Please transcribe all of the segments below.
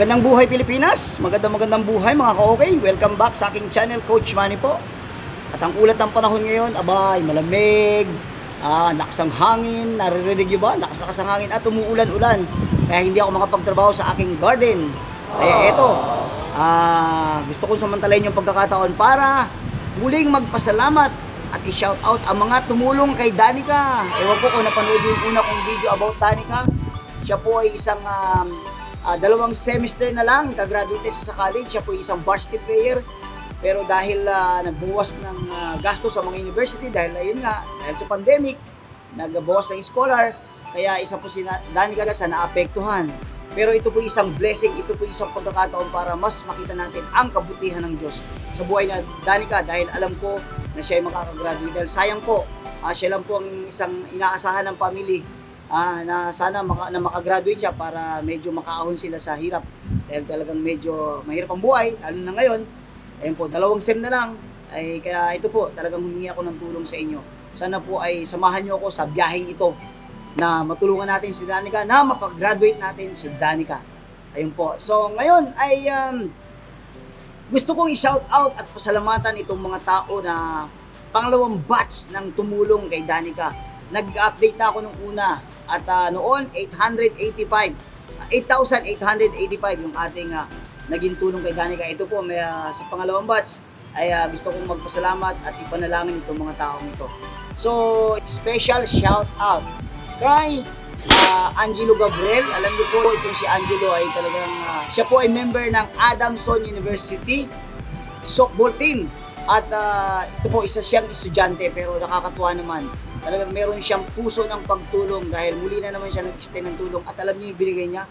Magandang buhay Pilipinas, magandang magandang buhay mga ka-okay. Welcome back sa aking channel, Coach Manny po. At ang ulat ng panahon ngayon, abay, malamig, ah, lakas ang hangin, naririnig niyo ba? Lakas-lakas ang hangin at umuulan-ulan. Kaya hindi ako makapagtrabaho sa aking garden. Kaya eto, ah, gusto kong samantalayin yung pagkakataon para muling magpasalamat at i-shout out ang mga tumulong kay Danica. Ewan ko kung napanood yung una kong video about Danica. Siya po ay isang um, ah, dalawang semester na lang, kagraduate siya sa college. Siya po isang varsity player. Pero dahil ah, nagbuwas ng ah, gasto sa mga university, dahil ayun nga, dahil sa pandemic, nagbawas ng scholar, kaya isa po si Na- Danica sa naapektuhan. Pero ito po isang blessing, ito po isang pagkakataon para mas makita natin ang kabutihan ng Diyos sa buhay na Danica dahil alam ko na siya ay makakagraduate. Dahil sayang po, ah, siya lang po ang isang inaasahan ng family ah, na sana maka, na makagraduate siya para medyo makaahon sila sa hirap. Dahil talagang medyo mahirap ang buhay, lalo na ngayon. Ayun po, dalawang sem na lang. Ay, kaya ito po, talagang humingi ako ng tulong sa inyo. Sana po ay samahan niyo ako sa biyaheng ito na matulungan natin si Danica na mapag-graduate natin si Danica. Ayun po. So, ngayon ay um, gusto kong i-shout out at pasalamatan itong mga tao na pangalawang batch ng tumulong kay Danica. Nag-update na ako nung una at ah, noon 885 8,885 yung ating ah, naging tulong kay Danica. Ito po may ah, sa pangalawang batch ay ah, gusto kong magpasalamat at ipanalangin itong mga taong ito. So, special shout out kay ah, Angelo Gabriel. Alam niyo po itong si Angelo ay talagang ah, siya po ay member ng Adamson University softball team. At ah, ito po isa siyang estudyante pero nakakatuwa naman. Talagang meron siyang puso ng pagtulong dahil muli na naman siya nag-extend ng tulong at alam niyo yung binigay niya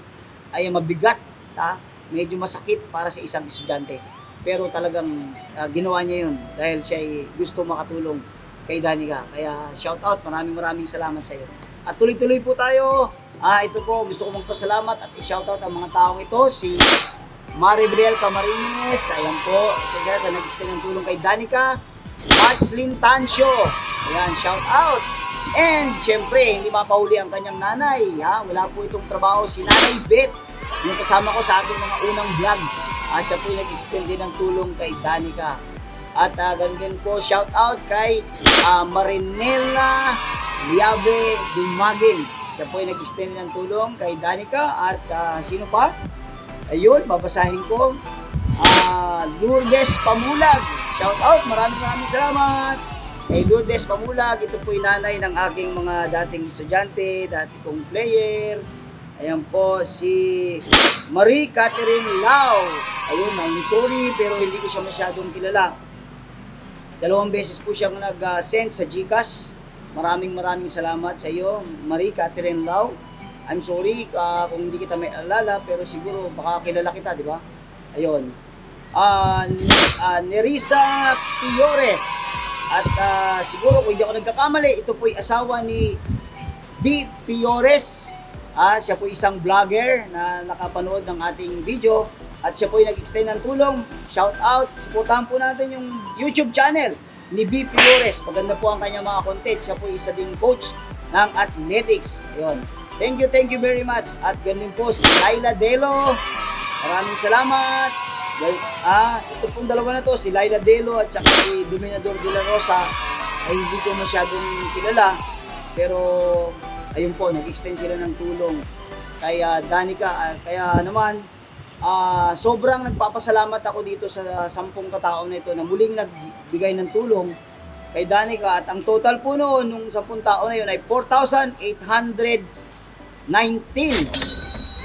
ay mabigat, ta? medyo masakit para sa isang estudyante. Pero talagang ah, ginawa niya yun dahil siya ay gusto makatulong kay Danica. Kaya shout out, maraming maraming salamat sa iyo. At tuloy-tuloy po tayo. Ah, ito po, gusto ko magpasalamat at i-shout out ang mga taong ito. Si Maribriel Camarines, ayan po, siya sa nag-extend ng tulong kay Danica. Matchlin Tancio, ayan, shout out. And syempre, hindi mapahuli ang kanyang nanay. Ha? Wala po itong trabaho si Nanay Beth. Yung kasama ko sa ating mga unang vlog. Ah, siya po nag-extend din ng tulong kay Danica. At uh, ganun din po, shout out kay ah, Marinela Liabe Dumagin. Siya po yung nag-extend ng tulong kay Danica. At ah, sino pa? Ayun, babasahin ko. Ah, Lourdes Pamulag. Shout out, maraming maraming salamat. Kay Lourdes Pamulag, ito po yung nanay ng aking mga dating estudyante, dati kong player. Ayan po, si Marie Catherine Lau. Ayun, I'm sorry, pero hindi ko siya masyadong kilala. Dalawang beses po siyang nag-send sa GCash. Maraming maraming salamat sa iyo, Marie Catherine Lau. I'm sorry ah, kung hindi kita may alala, pero siguro baka kilala kita, di ba? Ayun. N- ah, Nerissa Piores. At ah, siguro kung hindi ako nagkakamali, ito po asawa ni B. Piores. Ah, siya po isang vlogger na nakapanood ng ating video at siya po ay nag-extend ng tulong. Shout out, supportahan po natin yung YouTube channel ni B. Piores. Maganda po ang kanyang mga content. Siya po isa ding coach ng athletics. Ayun. Thank you, thank you very much. At ganun po si Laila Delo. Maraming salamat. Ah, ito pong dalawa na to, si Laila Delo at saka si Dominador de la Rosa ay hindi ko masyadong kilala. Pero ayun po, nag-extend sila ng tulong kay ah, Danica. Ah, kaya naman, ah, sobrang nagpapasalamat ako dito sa sampung katao na ito na muling nagbigay ng tulong kay Danica. At ang total po noon, nung sampung tao na yun ay 4,819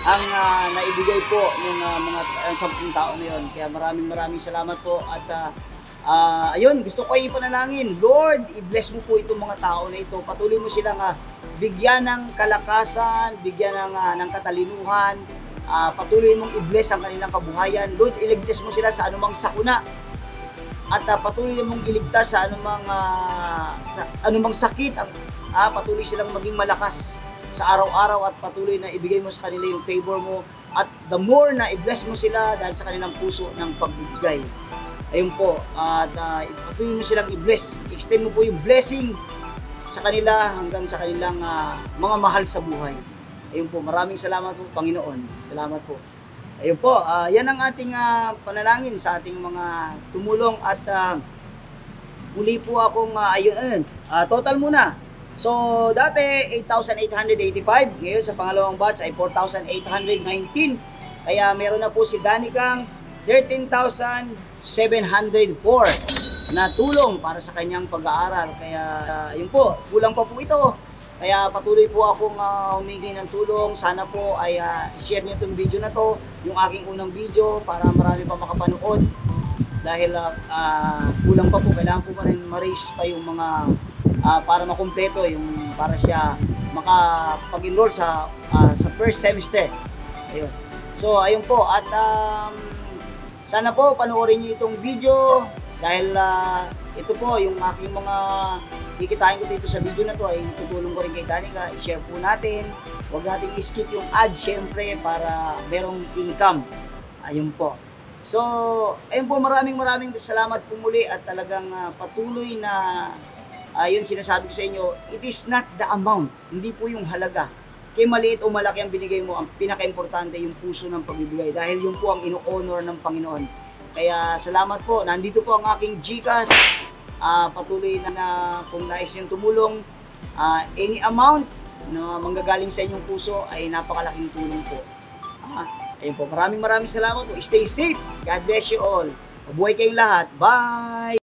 ang ah, naibigay po ng ah, mga uh, tao na yun. Kaya maraming maraming salamat po at ah, ah, ayun, gusto ko yung panalangin. Lord, i-bless mo po itong mga tao na ito. Patuloy mo silang ah, bigyan ng kalakasan, bigyan ng, ah, ng katalinuhan, ah, patuloy mong i-bless ang kanilang kabuhayan. Lord, iligtas mo sila sa anumang sakuna at ah, patuloy mong iligtas sa anumang ah, sa anumang sakit ang ah, patuloy silang maging malakas sa araw-araw at patuloy na ibigay mo sa kanila yung favor mo at the more na i-bless mo sila dahil sa kanilang puso ng pagbibigay. Ayun po, at ah, patuloy mo silang i-bless. Extend mo po yung blessing sa kanila hanggang sa kanilang ah, mga mahal sa buhay. Ayun po, maraming salamat po Panginoon. Salamat po. Ayun po, ah, yan ang ating ah, panalangin sa ating mga tumulong at ah, muli po akong ah, ayun, ah, total muna. So, dati 8,885, ngayon sa pangalawang batch ay 4,819. Kaya meron na po si Danicang 13,704 na tulong para sa kanyang pag-aaral. Kaya ah, yun po, kulang pa po ito. Kaya patuloy po akong uh, humingi ng tulong. Sana po ay ah, share niyo itong video na to, yung aking unang video para marami pa makapanood. Dahil ah, ah, kulang pa po, kailangan po pa rin ma-raise pa yung mga ah, para makumpleto, yung para siya makapag-enroll sa ah, sa first semester. Ayun. So, ayun po. At um, sana po panoorin niyo itong video dahil ah, ito po yung aking mga kikitain ko dito sa video na to ay tutulong ko rin kay Danica, i-share po natin. Huwag natin i-skip yung ads syempre para merong income. Ayun po. So, ayun po maraming maraming salamat po muli at talagang ah, patuloy na ayun sinasabi ko sa inyo, it is not the amount, hindi po yung halaga. Kaya maliit o malaki ang binigay mo, ang pinaka-importante yung puso ng pagbibigay dahil yun po ang ino-honor ng Panginoon. Kaya salamat po. Nandito po ang aking GCash. Ah, patuloy na, na kung nais niyong tumulong, ah, any amount na manggagaling sa inyong puso ay napakalaking tulong po. Ah, ayun po. Maraming maraming salamat po. Stay safe. God bless you all. Mabuhay kayong lahat. Bye!